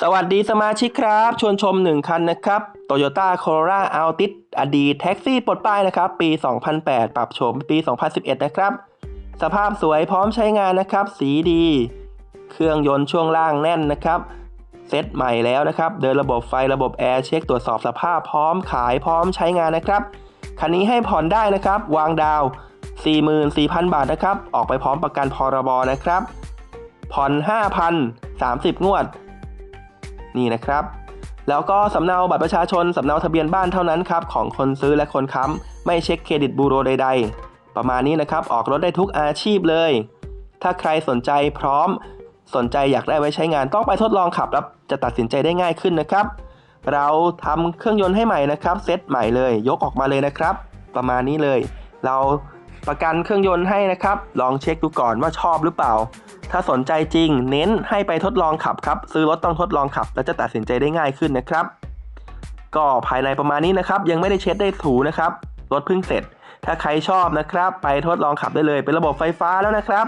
สวัสดีสมาชิกครับ ชวนชม 1 คันนะครับ Toyota Corolla Altis อดีตแท็กซี่ปลดป้ายนะครับ ปี 2008 ปรับโฉมปี 2011 นะครับ สภาพสวยพร้อมใช้งานนะครับ สีดี เครื่องยนต์ช่วงล่างแน่นนะครับ เซ็ตใหม่แล้วนะครับ เดินระบบไฟระบบแอร์เช็คตรวจสอบสภาพพร้อมขายพร้อมใช้งานนะครับ คันนี้ให้ผ่อนได้นะครับ วางดาว 44,000 บาทนะครับ ออกไปพร้อมประกันพรบนะครับ ผ่อน 5,000 30 งวด นี่นะครับ แล้วก็สำเนาบัตรประชาชนสำเนาทะเบียนบ้านเท่านั้นครับของคนซื้อและคนค้ำไม่เช็คเครดิตบูโรใด ๆ ประมาณนี้นะครับออกรถได้ทุกอาชีพเลย ถ้าใครสนใจพร้อมสนใจอยากได้ไว้ใช้งานต้องไปทดลองขับแล้วจะตัดสินใจได้ง่ายขึ้นนะครับ เราทำเครื่องยนต์ให้ใหม่นะครับเซตใหม่เลยยกออกมาเลยนะครับ ประมาณนี้เลย เราประกันเครื่องยนต์ให้นะครับ ลองเช็คดูก่อนว่าชอบหรือเปล่า ถ้าสนใจจริง เน้นให้ไปทดลองขับครับ ซื้อรถต้องทดลองขับ แล้วจะตัดสินใจได้ง่ายขึ้นนะครับ ก็ภายในประมาณนี้นะครับ ยังไม่ได้เช็ดได้ถูนะครับ รถเพิ่งเสร็จ ถ้าใครชอบนะครับ ไปทดลองขับได้เลย เป็นระบบไฟฟ้าแล้วนะครับ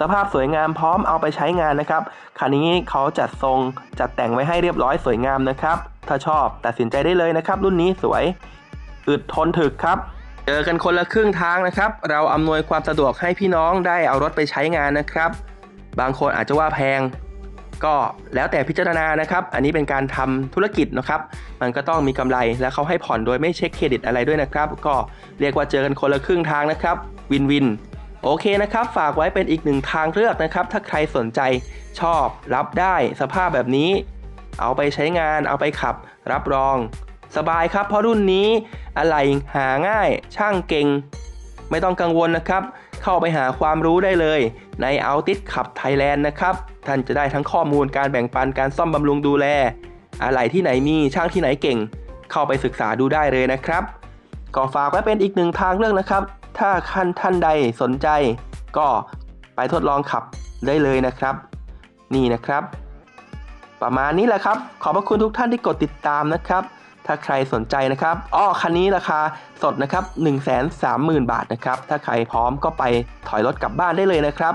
สภาพสวยงามพร้อมเอาไปใช้งานนะครับ คันนี้เขาจัดทรงจัดแต่งไว้ให้เรียบร้อยสวยงามนะครับ ถ้าชอบตัดสินใจได้เลยนะครับ รุ่นนี้สวย อึดทนถึกครับ เจอกันคนละครึ่งทางนะครับ เราอำนวยความสะดวกให้พี่น้องได้เอารถไปใช้งานนะครับ บางคนอาจจะว่าแพง ก็แล้วแต่พิจารณานะครับ อันนี้เป็นการทำธุรกิจนะครับ มันก็ต้องมีกำไรและเขาให้ผ่อนโดยไม่เช็คเครดิตอะไรด้วยนะครับ ก็เรียกว่าเจอกันคนละครึ่งทางนะครับ วินวิน โอเคนะครับ ฝากไว้เป็นอีกหนึ่งทางเลือกนะครับ ถ้าใครสนใจชอบรับได้สภาพแบบนี้ เอาไปใช้งานเอาไปขับ รับรอง สบายครับเพราะรุ่นนี้อะไรหาง่ายช่างเก่ง ไม่ต้องกังวลนะครับ เข้าไปหาความรู้ได้เลย ใน a l t i s ขับ Thailand นะครับ ท่านจะได้ทั้งข้อมูลการแบ่งปันการซ่อมบำรุงดูแล อะไรที่ไหนมีช่างที่ไหนเก่ง เข้าไปศึกษาดูได้เลยนะครับก็ฝากไว้เป็นอีกหนึ่งทางเลือกนะครับ ถ้าคันท่านใดสนใจ ก็ไปทดลองขับได้เลยนะครับ นี่นะครับ ประมาณนี้แหละครับ ขอบพระคุณทุกท่านที่กดติดตามนะครับ ถ้าใครสนใจนะครับอ้อคันนี้ราคาสดนะครับ 1 3 0 0 0 0 บาทนะครับ ถ้าใครพร้อมก็ไปถอยรถกลับบ้านได้เลยนะครับ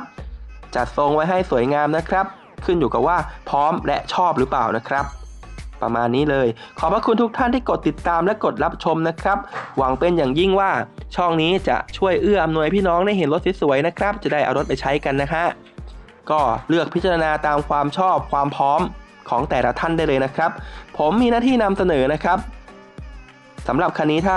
จัดทรงไว้ให้สวยงามนะครับ ขึ้นอยู่กับว่าพร้อมและชอบหรือเปล่านะครับ ประมาณนี้เลย ขอบพระคุณทุกท่านที่กดติดตามและกดรับชมนะครับ หวังเป็นอย่างยิ่งว่าช่องนี้จะช่วยเอื้ออำนวยพี่น้องได้เห็นรถสวยๆนะครับ จะได้เอารถไปใช้กันนะฮะก็เลือกพิจารณาตามความชอบความพร้อม ของแต่ละท่านได้เลยนะครับ ผมมีหน้าที่นำเสนอนะครับสำหรับคันนี้ถ้า